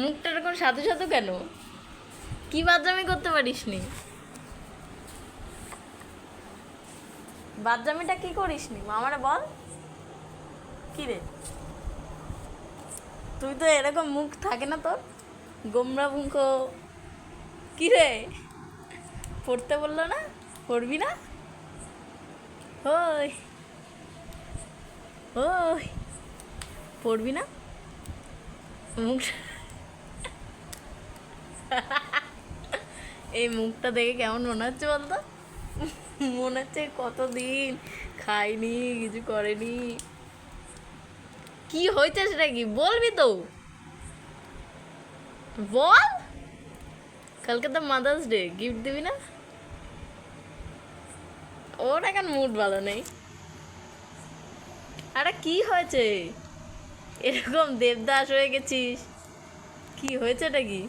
মুখটা এরকম সাধু সাধু কেন? কি বাদজামি করতে পারিস নি বাদজামিটা কি করিস নি মামারা বল। কি রে তুই তো এরকম মুখ থাকে না তোর? গোমরা মুখ। কি রে পড়তে বলল না? পড়বি না? ওই। ওই। পড়বি না? মুখ এই মুখটা দেখে কেমন মনে হচ্ছে বলতো? মনে হচ্ছে কতদিন খাইনি, কিছু করেনি। কি হয়েছে সেটা কি? বলবি তো। বল। কালকে তো মাদার্স ডে গিফট দিবি না? ওর এখন মুড ভালো নেই। আরে কি হয়েছে? এরকম দেবদাস হয়ে গেছিস। কি হয়েছে এটা কি?